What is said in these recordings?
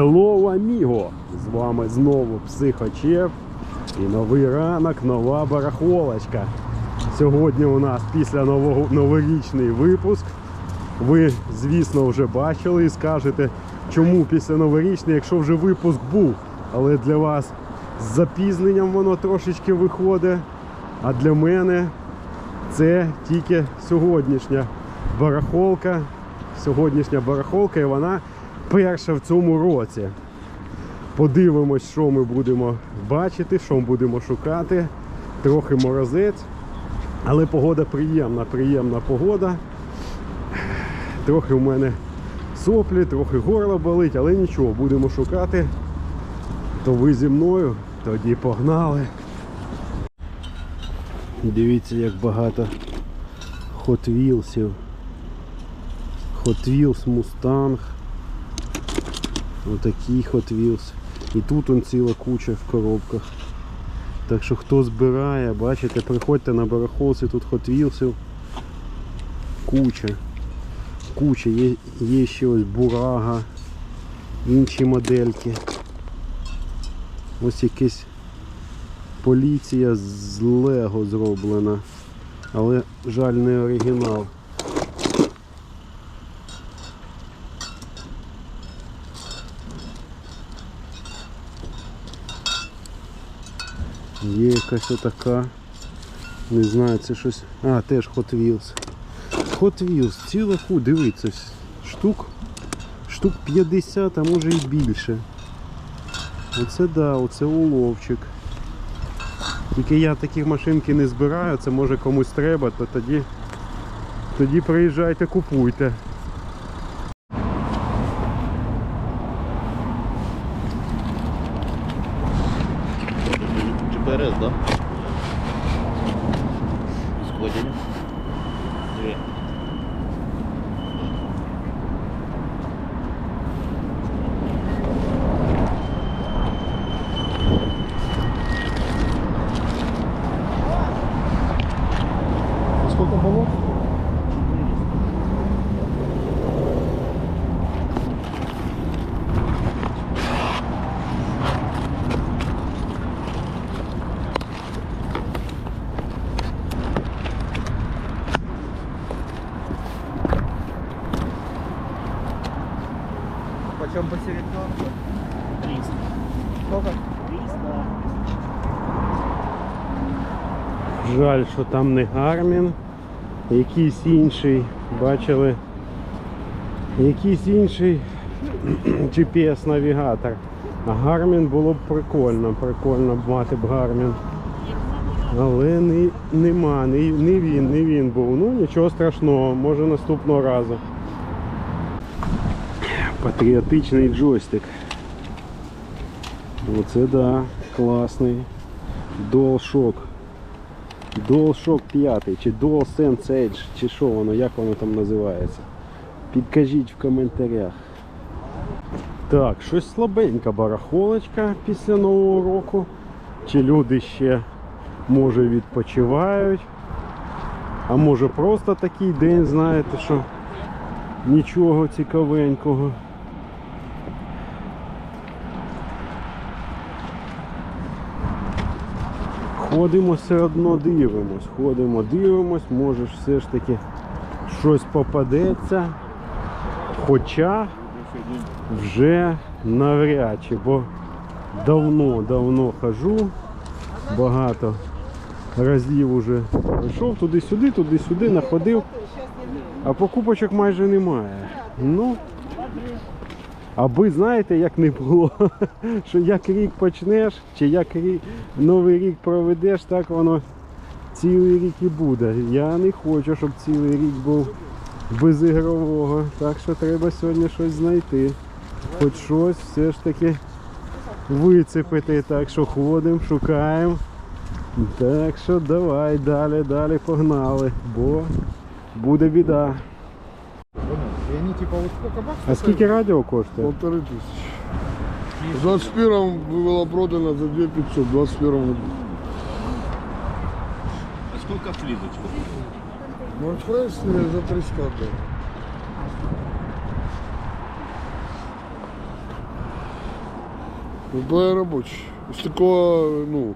Hello, amigo! З вами знову Психочеп і новий ранок, нова барахолочка. Сьогодні у нас після нового, новорічний випуск. Ви, звісно, вже бачили і скажете, чому після новорічний, якщо вже випуск був. Але для вас з запізненням воно трошечки виходить. А для мене це тільки сьогоднішня барахолка. Сьогоднішня барахолка, і вона перша в цьому році. Подивимось, що ми будемо бачити, що ми будемо шукати. Трохи морозець, але погода приємна, приємна погода. Трохи в мене соплі, трохи горло болить, але нічого, будемо шукати. То ви зі мною, тоді погнали. Дивіться, як багато Hot. Hot Wheels Mustang. Отакий Hot Wheels. І тут он ціла куча в коробках. Так що хто збирає, бачите, приходьте на барахолці, тут Hot Wheels'ів. Куча. Куча. Є, є ще ось бурага, інші модельки. Ось якась поліція з Лего зроблена. Але жаль не оригінал. Є якась отака. Не знаю, це щось. А, теж Hot Wheels. Hot Wheels, ціла ху, дивіться, штук, штук 50, а може і більше. Оце да, оце уловчик. Тільки я таких машинки не збираю, це може комусь треба, то тоді, тоді приїжджайте, купуйте. Було? Почем по середням? 300. Сколько? 300. Жаль, що там не Гармін, якийсь інший, бачили, якийсь інший GPS-навігатор. А Гармін було б прикольно, прикольно б мати б Гармін. Але не, нема, не, не він, не він був. Ну нічого страшного, може наступного разу. Патріотичний джойстик. Оце да, класний. DualShock. DualShock 5 чи DualSense Edge, чи що воно, як воно там називається. Підкажіть в коментарях. Так, щось слабенька барахолочка після Нового року. Чи люди ще може відпочивають. А може просто такий день, знаєте, що нічого цікавенького. Ходимо все одно дивимось, ходимо, дивимось, може все ж таки щось попадеться. Хоча вже навряд чи, бо давно-давно хожу, багато разів уже прийшов туди-сюди, туди-сюди, находив, а покупочок майже немає. Ну, Аби знаєте, як не було, що як рік почнеш, чи як рік, новий рік проведеш, так воно цілий рік і буде. Я не хочу, щоб цілий рік був без ігрового. Так що треба сьогодні щось знайти. Хоч щось все ж таки вицепити. Так що ходимо, шукаємо. Так що давай далі, далі погнали, бо буде біда. И они типа вот сколько баксов? А скільки радіо коштує? Полторы тысячи. В 21 было продано за 2500, в 21 году. А сколько флизочка? Ну, Фрейснер за 300 отдал. БП рабочий. Стекло, ну,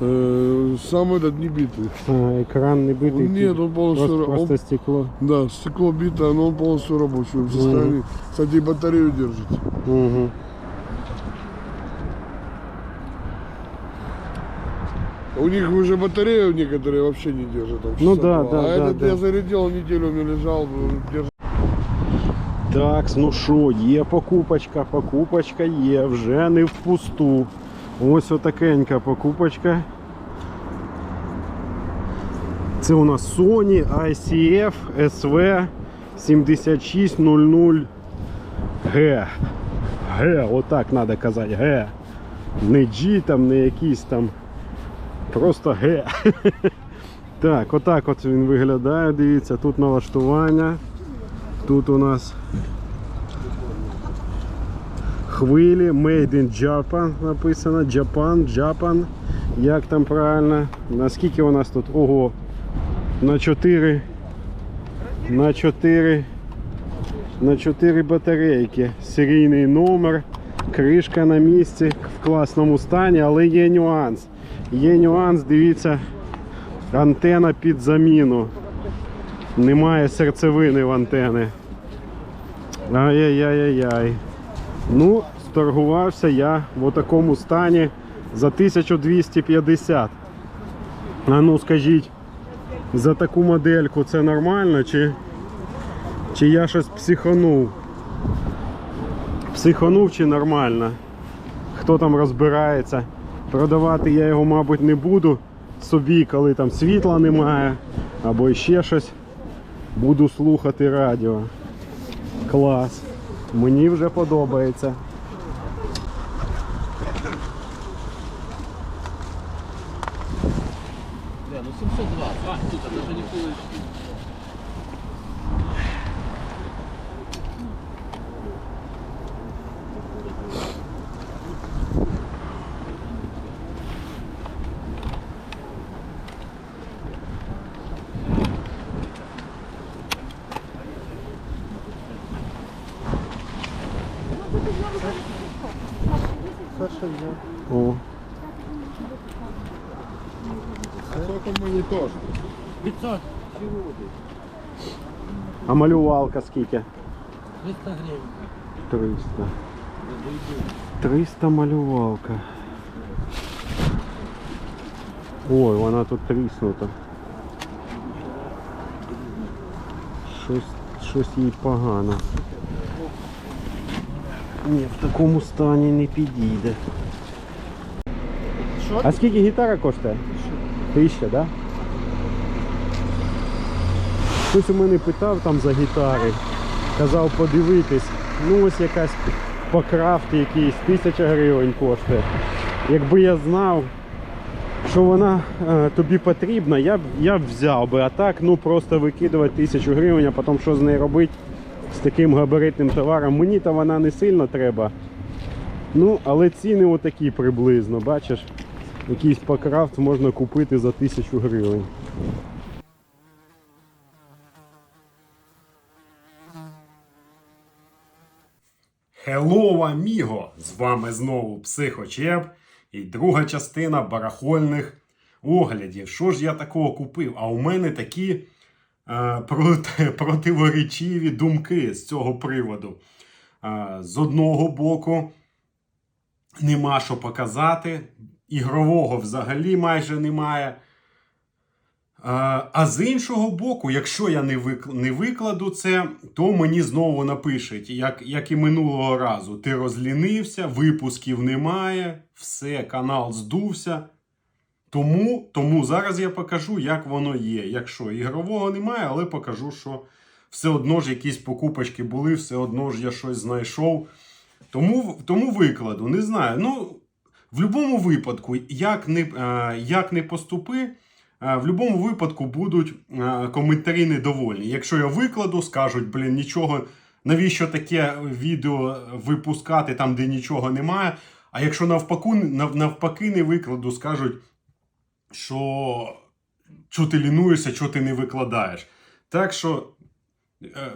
э, сам этот не битый. А, екран не битий. Нет, он полностью... просто, он- стекло. да, стекло битое, но он полностью рабочий в состоянии. Кстати, и батарею держит. Угу. У них уже батарею некоторые вообще не держат. Там, Ну 62. да, да, А да, этот да. я зарядил, неделю у меня лежал, держит. Так, ну що, є покупочка, покупочка є, вже не впусту. Ось отакенька покупочка. Це у нас Sony ICF SV 7600 G. G, отак треба казати, G. Не G там, не якийсь там. Просто G. Так, отак от він виглядає, дивіться, тут налаштування. Тут у нас хвилі Made in Japan написано. Japan, Japan. Як там правильно? Наскільки у нас тут? Ого. На 4. На 4. На 4 батарейки. Серійний номер. Кришка на місці в класному стані, але є нюанс. Є нюанс, дивіться, антена під заміну. Немає серцевини в антени. Ай-яй-яй-яй. Ну, сторгувався я в такому стані за 1250. А ну скажіть, за таку модельку це нормально чи, чи я щось психанув? Психанув чи нормально? Хто там розбирається? Продавати я його, мабуть, не буду собі, коли там світла немає, або ще щось. Буду слухати радіо. Клас. Мені вже подобається. О. Сколько монитор? 500. А малювалка скільки? 300 гривен. 300. 300 малювалка. Ой, вона тут тріснута. Щось, щось їй погано. Ні, в такому стані не підійде. Що? А скільки гітара коштує? Тисяча, да? Хтось у мене питав там за гітари. Казав подивитись. Ну ось якась по крафті якийсь тисяча гривень коштує. Якби я знав, що вона е, тобі потрібна, я б, я б взяв би. А так, ну просто викидувати тисячу гривень, а потім що з нею робити з таким габаритним товаром. Мені то вона не сильно треба. Ну, але ціни отакі приблизно, бачиш? Якийсь покрафт можна купити за тисячу гривень. Hello, аміго! З вами знову Психочеп і друга частина барахольних оглядів. Що ж я такого купив? А у мене такі е, проти, противоречиві думки з цього приводу. Е, з одного боку, нема що показати, ігрового взагалі майже немає. А, з іншого боку, якщо я не викладу це, то мені знову напишуть, як, як і минулого разу. Ти розлінився, випусків немає, все, канал здувся. Тому, тому зараз я покажу, як воно є. Якщо ігрового немає, але покажу, що все одно ж якісь покупочки були, все одно ж я щось знайшов. Тому, тому викладу, не знаю. Ну, в будь-якому випадку, як не, е, як не поступи, е, в будь-якому випадку будуть е, коментарі недовольні. Якщо я викладу, скажуть, блін, нічого, навіщо таке відео випускати там, де нічого немає. А якщо навпаки, нав- навпаки не викладу, скажуть, що, що ти лінуєшся, що ти не викладаєш. Так що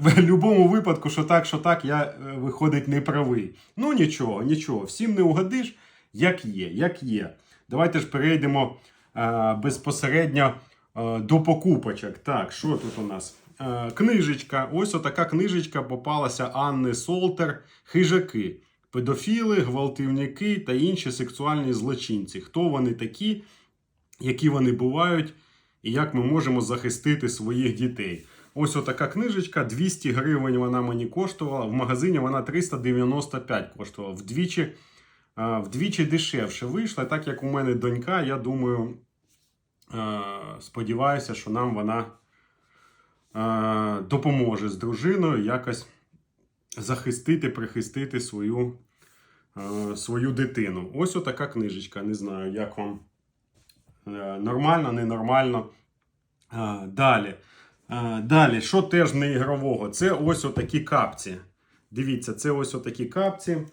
В будь-якому випадку, що так, що так, я виходить не правий. Ну нічого, нічого, всім не угодиш, як є, як є. Давайте ж перейдемо е, безпосередньо е, до покупочок. Так, що тут у нас? Е, книжечка. Ось отака книжечка попалася Анни Солтер Хижаки. Педофіли, гвалтівники та інші сексуальні злочинці. Хто вони такі, які вони бувають, і як ми можемо захистити своїх дітей. Ось отака книжечка, 200 гривень вона мені коштувала. В магазині вона 395 коштувала. Вдвічі, вдвічі дешевше вийшла. Так як у мене донька, я думаю, сподіваюся, що нам вона допоможе з дружиною якось захистити, прихистити свою, свою дитину. Ось отака книжечка. Не знаю, як вам е, нормально, ненормально. Далі. Далі, що теж не ігрового? Це ось отакі капці. Дивіться, це ось отакі капці.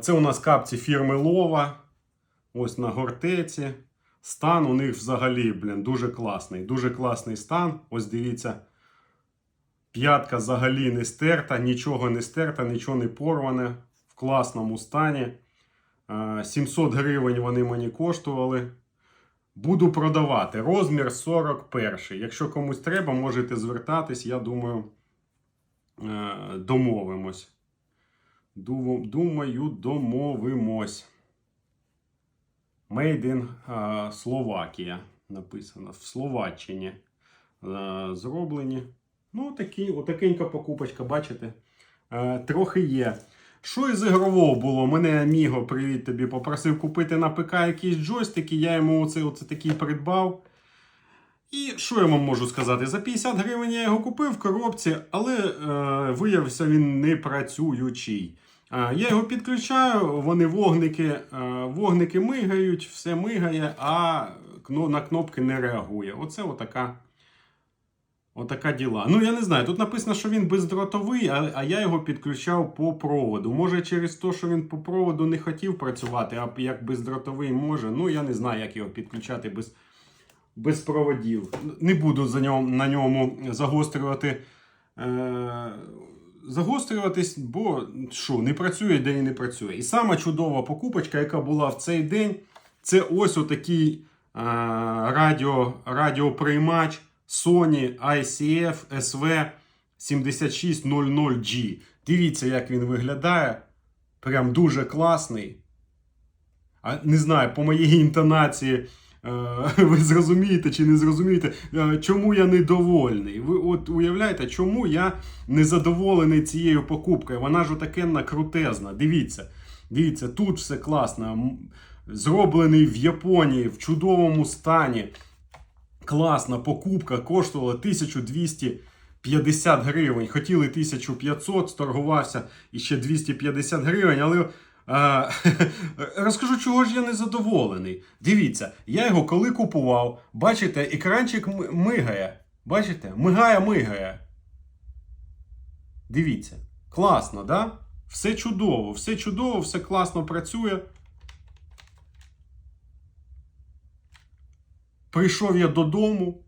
Це у нас капці фірми Лова. Ось на гортеці. Стан у них взагалі, блін, дуже класний. Дуже класний стан. Ось дивіться. П'ятка взагалі не стерта, нічого не стерта, нічого не порване. В класному стані. 700 гривень вони мені коштували. Буду продавати. Розмір 41. Якщо комусь треба, можете звертатись. Я думаю, е, домовимось. Ду- Думаю, домовимось. Made in Словакія. Написано в Словаччині. Зроблені. Ну, такі, отакенька покупочка, бачите? Е, Трохи є. Що із ігрового було? Мене Аміго, привіт тобі, попросив купити на ПК якісь джойстики, я йому оце, оце такий придбав. І що я вам можу сказати? За 50 гривень я його купив в коробці, але е, виявився він не працюючий. Е, я його підключаю, вони вогники, е, вогники мигають, все мигає, а на кнопки не реагує. Оце отака. Отака діла. Ну, я не знаю. Тут написано, що він бездротовий, а, я його підключав по проводу. Може, через те, що він по проводу не хотів працювати, а як бездротовий може. Ну, я не знаю, як його підключати без, без проводів. Не буду за ньому, на ньому загострювати. Е, загострюватись, бо що, не працює, де і не працює. І сама чудова покупочка, яка була в цей день, це ось отакий е, радіо, радіоприймач Sony ICF SV 7600G. Дивіться, як він виглядає. Прям дуже класний. А не знаю, по моїй інтонації. Е, Ви зрозумієте чи не зрозумієте, е, чому я недовольний. Ви от уявляєте, чому я незадоволений цією покупкою? Вона ж отакенна крутезна. Дивіться, дивіться, тут все класно. Зроблений в Японії в чудовому стані. Класна покупка коштувала 1250 гривень. Хотіли 1500, сторгувався і ще 250 гривень, але. Розкажу, чого ж я не задоволений. Дивіться, я його коли купував, бачите, екранчик мигає. Бачите? Мигає, мигає. Дивіться. Класно, да? Все чудово, все чудово, все класно працює. Прийшов я додому,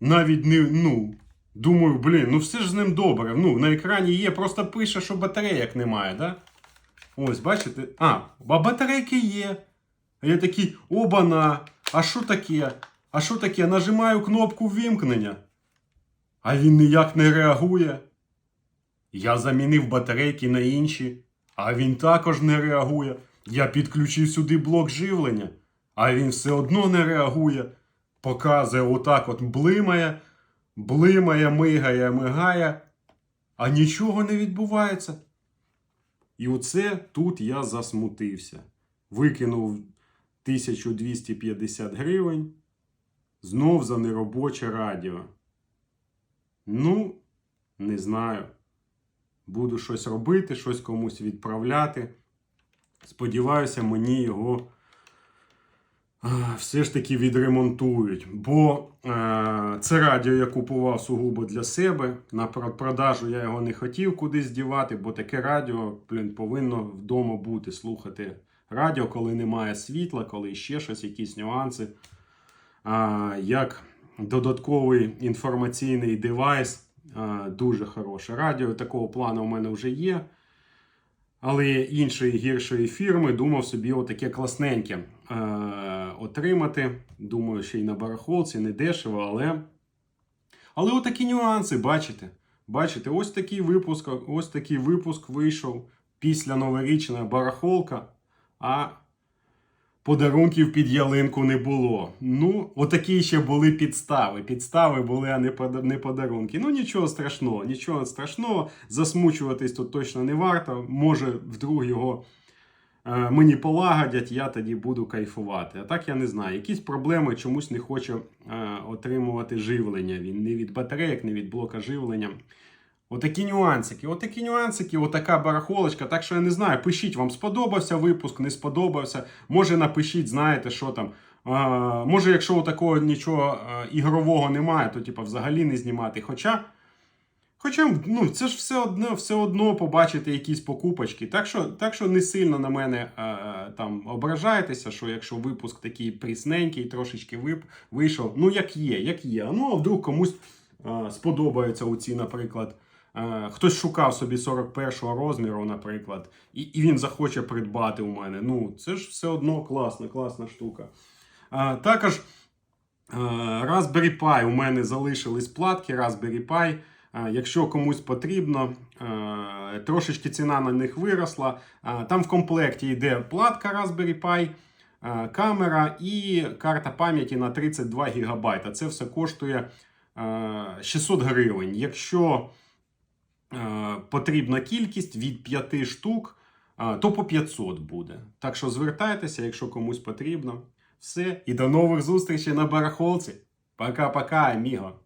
навіть не, ну, думаю, блін, ну все ж з ним добре. Ну, на екрані є, просто пише, що батарейок немає, да? Ось, бачите? А, а батарейки є. А я такий, обана, а що таке? А що таке? Нажимаю кнопку ввімкнення. А він ніяк не реагує. Я замінив батарейки на інші, а він також не реагує. Я підключив сюди блок живлення, а він все одно не реагує. Показує отак от блимає, блимає, мигає, мигає, а нічого не відбувається. І оце тут я засмутився. Викинув 1250 гривень. Знов за неробоче радіо. Ну, не знаю. Буду щось робити, щось комусь відправляти. Сподіваюся, мені його все ж таки відремонтують. Бо е, це радіо я купував сугубо для себе. На продажу я його не хотів кудись дівати, бо таке радіо блін, повинно вдома бути, слухати радіо, коли немає світла, коли ще щось, якісь нюанси. Як додатковий інформаційний девайс. Дуже хороше. Радіо такого плану у мене вже є. Але іншої гіршої фірми думав собі отаке класненьке отримати. Думаю, ще й на барахолці, не дешево, але. Але отакі нюанси, бачите. Бачите, ось такий випуск, ось такий випуск вийшов після новорічна барахолка, а подарунків під ялинку не було. Ну, отакі ще були підстави. Підстави були, а не подарунки. Ну, нічого страшного, нічого страшного. Засмучуватись тут точно не варто. Може, вдруг його мені полагодять, я тоді буду кайфувати. А так я не знаю. Якісь проблеми чомусь не хоче е, отримувати живлення. Він не від батарейок, не від блока живлення. Отакі нюансики, отакі нюансики, отака барахолочка. Так що я не знаю, пишіть, вам сподобався випуск, не сподобався. Може напишіть, знаєте, що там. Може, якщо такого нічого е, ігрового немає, то типа взагалі не знімати. Хоча, хоча ну, це ж все одно, все одно побачити якісь покупочки. Так що, так що не сильно на мене е, там ображайтеся, що якщо випуск такий прісненький, трошечки вип, вийшов. Ну, як є, як є. Ну, а вдруг комусь е, сподобаються оці, наприклад. Е, Хтось шукав собі 41-го розміру, наприклад, і, і він захоче придбати у мене. Ну, це ж все одно класна, класна штука. Е, Також е, Raspberry Pi у мене залишились платки Raspberry Pi. Е, Якщо комусь потрібно, е, трошечки ціна на них виросла. Е, Там в комплекті йде платка Raspberry Pi, е, камера і карта пам'яті на 32 ГБ. Це все коштує е, 600 гривень. Якщо е, потрібна кількість від 5 штук, е, то по 500 буде. Так що звертайтеся, якщо комусь потрібно. Все. І до нових зустрічей на барахолці. Пока-пока, аміго.